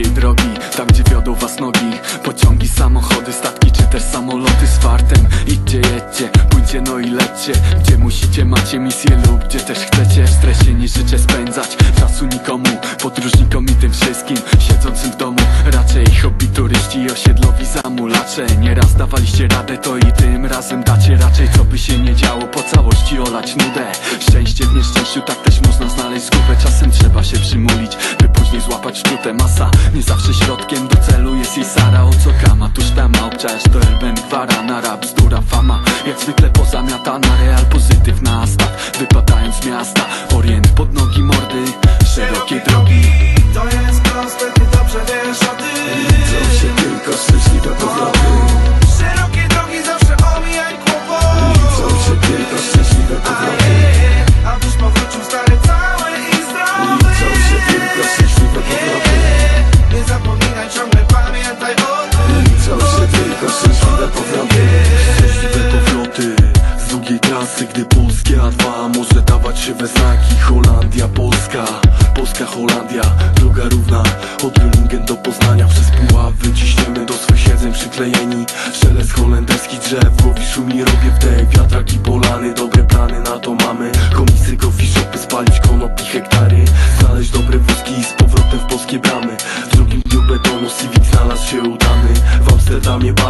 szybkiej drogi Tam gdzie wiodą was nogi. Pociągi, samochody, statki czy też samoloty z fartem. Idźcie, jedźcie, pójdźcie no i lećcie. Gdzie musicie, macie misję lub gdzie też chcecie. W stresie nie życzę spędzać czasu nikomu Podróżnikom i tym wszystkim siedzącym w domu. Raczej hobby turyści, osiedlowi zamulacze. Nieraz dawaliście radę to i tym złapać szczutę Masa. Nie zawsze środkiem do celu jest jej Sara. O co kama, tuż tam obczajesz to elben gwara. Na rap bzdura fama, jak zwykle pozamiatana Real pozytyw we znaki Holandia, Polska, Polska, Holandia Droga równa. Od Rulingen do Poznania Przez Puław wyciśniemy do swych siedzeń przyklejeni. Szelest holenderskich drzew, głowi szumi robię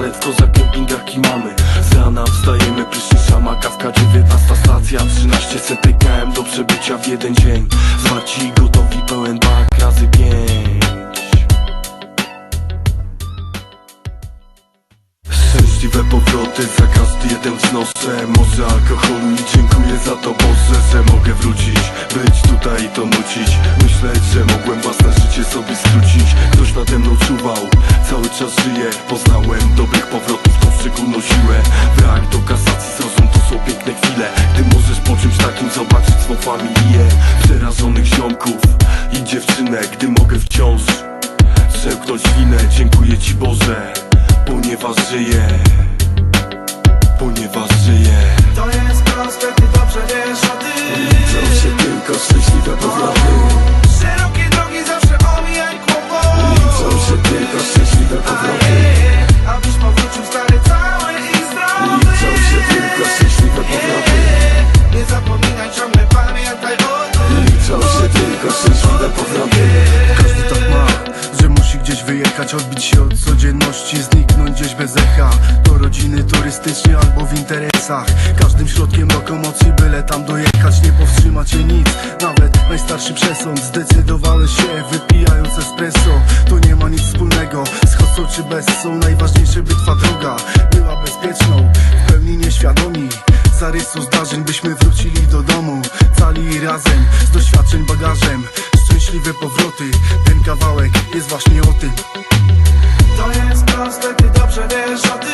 W kozak kempingach kimamy Z rana wstajemy, prysznic szama, kawka 19 stacja. 13 CTKM do przebycia w jeden dzień. Zwarci i gotowi, pełen bank razy pięć. Szczęśliwe powroty, za każdy jeden wznoszę Może alkoholu i dziękuję za to Boże Że mogę wrócić, być tutaj i to nucić. Myśleć, że czas żyję Poznałem dobrych powrotów, tą szczególną siłę. Brak do kasacji, zrozum to są piękne chwile. Gdy możesz po czymś takim zobaczyć swą familię. Przerażonych ziomków i dziewczynę Gdy mogę wciąż Przełknąć winę, dziękuję Ci Boże Ponieważ żyję. Ponieważ żyję powroty Abyś powrócił stary cały i zdrowy. Liczą się tylko szczęśliwe powroty Nie zapominaj, ciągle pamiętaj o tym. Liczą się tylko szczęśliwe powroty Każdy tak ma, że musi gdzieś wyjechać Odbić się od codzienności, zniknąć gdzieś bez echa. Do rodziny turystycznie albo w interesach. Każdym środkiem lokomocji, byle tam dojechać Nie powstrzyma cię nic, nawet najstarszy przesąd Zdecydowałeś się, wypijając espresso. To nie ma nic wspólnego z hostą czy bessą Najważniejsze by twa droga była bezpieczną W pełni nieświadomi. Zarysu zdarzeń Byśmy wrócili do domu Cali razem z doświadczeń bagażem. Szczęśliwe powroty Ten kawałek jest właśnie o tym. To jest proste, ty dobrze wiesz o tym